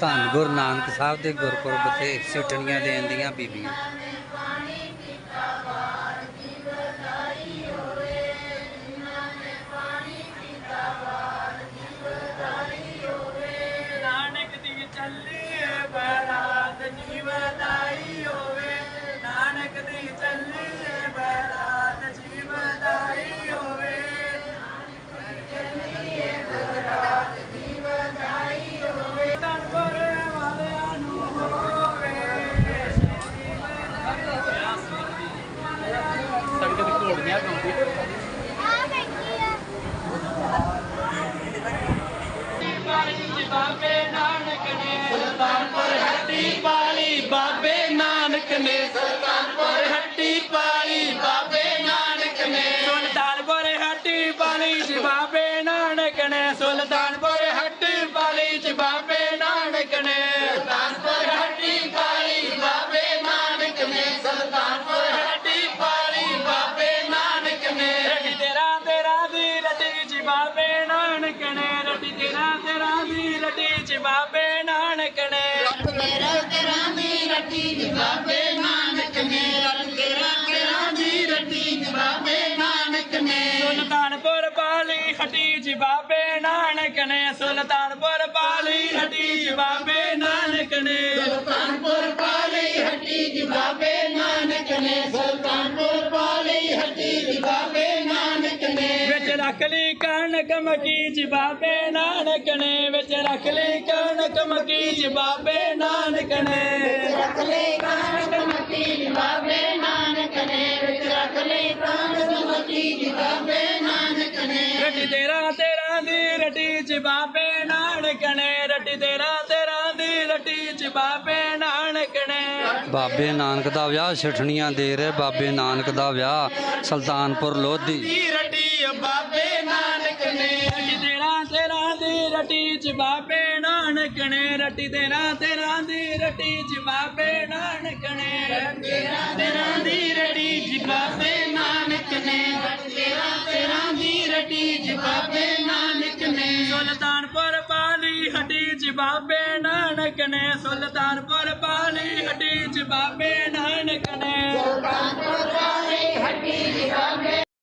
ਧੰਨ ਗੁਰੂ ਨਾਨਕ ਸਾਹਿਬ ਦੇ ਗੁਰਪੁਰਬ ਤੇ ਸਿੱਠਣੀਆਂ ਦੇਣ ਦੀਆਂ ਬੀਬੀਆਂ। ਬਾਬੇ ਨਾਨਕ ਨੇ ਸੁਲਤਾਨਪੁਰ ਹੱਟੀ ਪਾਲੀ ਬਾਬੇ ਨਾਨਕ ਨੇ ਸੁਲਤਾਨਪੁਰ ਹੱਟੀ ਪਾਲੀ ਬਾਬੇ ਨਾਨਕ ਨੇ ਸੁਲਤਾਨਪੁਰ ਹੱਟੀ ਪਾਲੀ ਜੀ ਬਾਬੇ ਨਾਨਕ ਨੇ, ਸੁਲਤਾਨਪੁਰ ਬਾਬੇ ਨਾਨਕ ਨੇ ਰੱਟੀ ਤੇਰਾ ਤੇਰਾ ਦੀ ਰੱਟੀ ਜੀ ਬਾਬੇ ਨਾਨਕ ਨੇ। ਤੇਰਾ ਤੇਰਾ ਦੀ ਰੱਟੀ ਜਵਾਬੇ ਨਾਨਕ ਨੇ। ਰੱਬ ਤੇਰਾ ਤੇਰਾ ਦੀ ਰੱਟੀ ਜਵਾਬੇ ਨਾਨਕ ਨੇ। ਸੁਲਤਾਨਪੁਰ ਪਾਲੀ ਹਟੀ ਜੀ ਬਾਬੇ ਨਾਨਕ ਨੇ। ਸੁਲਤਾਨਪੁਰ ਪਾਲੀ ਹਟੀ ਜੀ ਬਾਬੇ ਨਾਨਕ ਨੇ। ਸੁਲਤਾਨਪੁਰ ਪਾਲੀ ਹੱਟੀ ਜਵਾਬੇ ਨਾਨਕ ਨੇ। ਰੱਖ ਲਈ ਕਣਕ ਮਕੀ ਜੀ ਬਾਬੇ ਨਾਨਕ ਨੇ ਵਿੱਚ ਰੱਖ ਲਈ ਕਣਕ ਮਕੀ ਜੀ ਬਾਬੇ ਨਾਨਕ ਨੇ। ਰੱਖ ਲੈ ਕਾਨਕ ਮਤੀ ਜਵਾਬੇ ਨਾਨਕ ਨੇ ਵਿੱਚ ਰੱਖ ਲੈ ਕਾਨਕ ਮਤੀ ਜਵਾਬੇ ਨਾਨਕ ਨੇ। ਰੱਟੀ ਤੇਰਾ ਤੇਰਾ ਦੀ ਰੱਟੀ ਚ ਬਾਬੇ ਨਾਨਕ ਨੇ ਰੱਟੀ ਤੇਰਾ ਤੇਰਾ ਦੀ ਰੱਟੀ ਚ ਬਾਬੇ ਨਾਨਕ ਨੇ। ਬਾਬੇ ਨਾਨਕ ਦਾ ਵਿਆਹ ਸਿੱਠਣੀਆਂ ਦੇ ਰਹੇ ਬਾਬੇ ਨਾਨਕ ਦਾ ਵਿਆਹ ਸੁਲਤਾਨਪੁਰ ਲੋਧੀ। ਰੱਟੀ ਬਾਬੇ ਨਾਨਕ ਨੇ ਰੱਟੀ ਤੇਰਾ ਤੇਰਾ ਦੀ ਰੱਟੀ ਬਾਬੇ ਨਾਨਕ ਨੇ ਤੇਰਾ ਤੇਰਾ ਦੀ ਰੱਟੀ ਬਾਬੇ ਨਾਨਕ ਨੇ ਤੇਰਾ ਤੇਰਾ ਦੀ ਰੱਟੀ ਜਵਾਬੇ ਨਾਨਕ ਨੇ ਸੁਲਤਾਨਪੁਰ ਪਾਲੀ ਹੱਡੀ ਚ ਬਾਬੇ ਨਾਨਕ ਨੇ ਸੁਲਤਾਨਪੁਰ ਪਾਲੀ ਹੱਡੀ ਚ ਬਾਬੇ